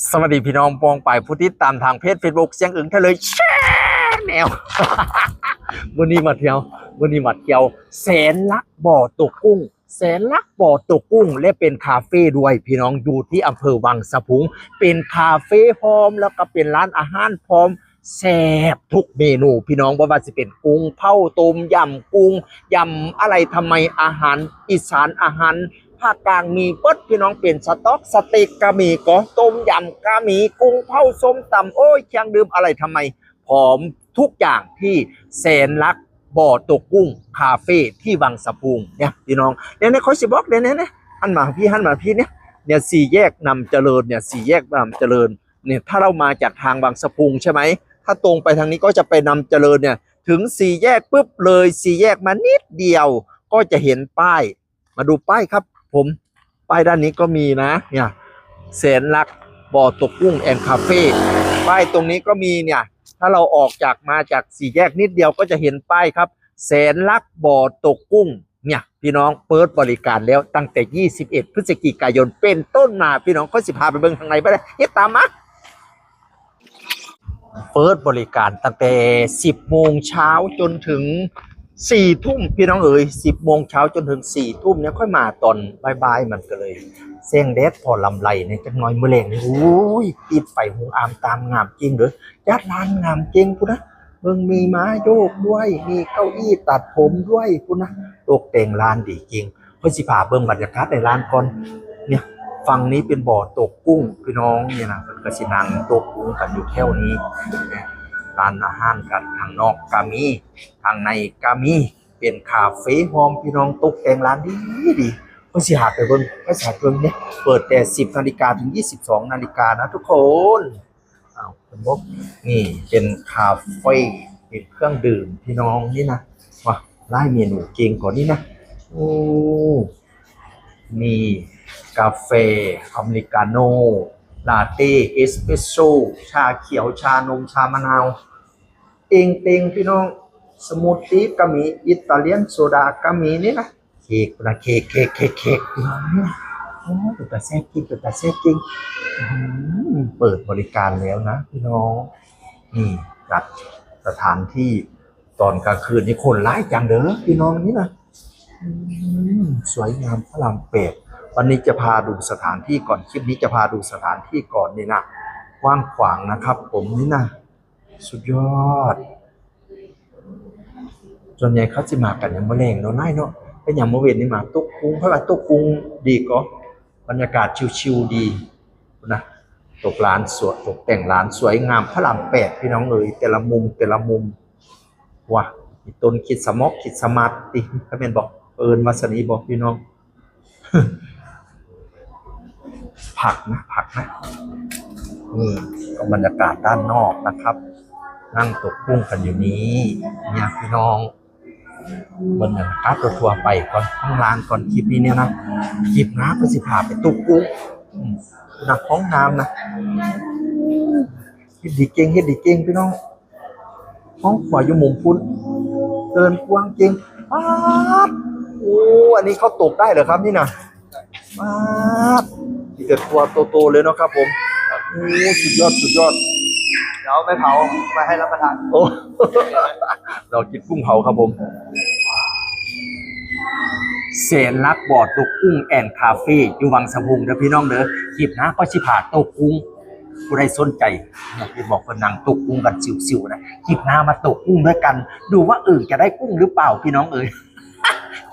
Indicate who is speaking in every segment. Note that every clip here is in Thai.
Speaker 1: สวัสดีพี่น้องปองไปายผู้ที่ตามทางเพจเฟซบุ๊กเสียงอึ่งทะเลยแช่แนววันนี้มาเที่ยววันนี้มาเที่ยวแสนลักบ่อตกกุ้งแสนลักบ่อตกกุ้ง และเป็นคาเฟ่ด้วยพี่น้องอยู่ที่อำเภอวังสะพุง เป็นคาเฟ่พร้อมแล้วก็เป็นร้านอาหารพร้อมแซ่บทุกเมนูพี่น้องบ่ว่าจะเป็นกุ้งเผาต้มยำกุ้งยำอะไรทำไมอาหารอีสานอาหาร ภาคกลางมีเปิดพี่น้องเปลี่ยนสต๊อกสเต็กก็มีก็ต้มยำก็มีกุ้งเผาส้มตำโอ้ยเครื่องดื่มอะไรทำไมพร้อมทุกอย่างที่แสนรักบ่อตกกุ้งคาเฟ่ที่วังสะพุงเนี่ยพี่น้องเนี่ยเนี่ยเขาสิบอกเนี่ยเนี่ยเนี่ยหันมาพี่หันมาพี่เนี่ยเนี่ยสี่แยกนำเจริญเนี่ยสี่แยกนำเจริญเนี่ยถ้าเรามาจากทางวังสะพุงใช่ไหมถ้าตรงไปทางนี้ก็จะไปนำเจริญเนี่ยถึงสี่แยกปุ๊บเลยสี่แยกมานิดเดียว ก็จะเห็นป้าย มาดูป้ายครับ ผมป้ายด้านนี้ก็มีนะเนี่ยแสนรักบ่อตกกุ้งแอนคาเฟ่ป้ายตรงนี้ก็มีเนี่ยถ้าเราออกจากมาจากสี่แยกนิดเดียวก็จะเห็นป้ายครับแสนรักบ่อตกกุ้งเนี่ยพี่น้องเปิดบริการแล้วตั้งแต่ 21 พฤศจิกายนเป็นต้นมาพี่น้องก็สิพาไปเบิ่งทางในไปเลยเฮ็ดตามมาเปิดบริการตั้งแต่ 10 โมงเช้าจนถึง สี่ทุ่มพี่น้องเอ๋ยสิบโมงเช้าจนถึงสี่ทุ่มเนี่ยค่อยมาตอนบ่ายๆมันก็เลยเสียงเดดพอลำไรเนี่ยจังน้อยมือแรงนี่โอ้ยปิดไฟหงอามตามงามจริงเด้อยัดร้านงามจริงพุนะเบิ่งมีม้าโยกด้วยมีเก้าอี้ตัดผมด้วยพุนะตกแต่งร้านดีจริงเพื่อสิพาเบิ่งบรรยากาศในร้านก่อนเนี่ยฝั่งนี้เป็นบ่อตกกุ้งพี่น้องเนี่ยนะเป็นกระสินังตกกุ้งกันอยู่แถวนี้ ร้านอาหารกันทางนอกก็มีทางในก็มีเป็นคาเฟ่หอมพี่น้องตกแต่งร้านดีดีก็สิหาไปเบิ่งก็สิหาเบิ่งเนี่ยเปิดแต่ 10นาฬิกาถึง 22นาฬิกานะทุกคนอ้าวคุณบอกนี่เป็นคาเฟ่เป็นเครื่องดื่มพี่น้องนี่นะว้าไล่เมนูเก่งกว่านี้นะโอ้มีกาแฟอเมริกาโน่ ลาเต้เอสเปรสโซ่ชาเขียวชานมชามะนาวเองเต็งพี่น้องสมูทตี้ก็มีอิตาเลียนโซดาก็มีนี่นะเค้กนะเค้กเค้กเค้กเค้กพี่น้องนี่นะโอ้เป็นตาแซ่บจริงเป็นตาแซ่บจริงอื้อหือเปิดบริการแล้วนะพี่น้องนี่จัดสถานที่ตอนกลางคืนนี่คนร้ายจังเด้อพี่น้องนี่นะอืมสวยงามพระรามเปด วันนี้จะพาดูสถานที่ก่อนคลิปนี้จะพาดูสถานที่ก่อนนี่นะกว้างขวางนะครับ ผมนี่นะสุดยอดส่วนใหญ่เขาจะมากันอย่างมะเร็งเนาะน่ายเนาะเป็นอย่างมะเวนนี่มาตุ๊กกรุงเพราะว่าตุ๊กกรุงดีก็บรรยากาศชิวๆดีนะตกร้านสวยตกแต่งร้านสวยงามพระรามแปดพี่น้องเอ๋ยแต่ละมุมแต่ละมุมว่ะมีต้นคิดสมอกคิดสมาร์ทติถ้าเป็นบอกเอิญมาสนีบอกพี่น้อง ผักนะผักนะนี่ก็บรรยากาศด้านนอกนะครับ นั่งตกกุ้งกันอยู่นี้เนี่ยพี่น้องบรรยากาศทั่วไปก่อนข้างล่างก่อนคลิปนี้เนี่ยนะคลิปน้ำก็สิพาไปตกกุ้งนักห้องน้ำนะเฮ็ดดีเก่งเฮ็ดดีเก่งพี่น้องห้องขวาอยู่มุมพุ่นเดินกว้างจริงป๊าดโอ้อันนี้เขาตกได้เหรอครับนี่นะป๊าด นี่เกิดตัวโตๆเลยเนาะครับ ผมโอ้สุดยอดสุดยอด
Speaker 2: เดี๋ยวไปเผาไปให้รับประทาน
Speaker 1: โอ้ เรากินกุ้งเผาครับผมเสนรักบอดตกกุ้งแอนคาเฟ่อยู่วังสะพุงเด้อพี่น้องเด้อคลิปนะก็ชิผ่าตกกุ้งผู้ใดสนใจอยากจะบอกคนนางตกกุ้งกันสิวๆนะคลิปหน้ามาตกกุ้งด้วยกัน ดูว่าอื่นจะได้กุ้งหรือเปล่าพี่น้องเอ๋ย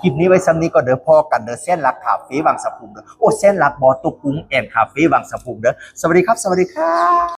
Speaker 1: คลิปนี้ไว้ซ้ำนี้ก็เด้อพอกันเด้อเส้นรักคาเฟ่วังสะพุงเด้อโอ้เส้นรักบอตุกุ้งแอนคาเฟ่วังสะพุงเด้อสวัสดีครับ สวัสดีครับ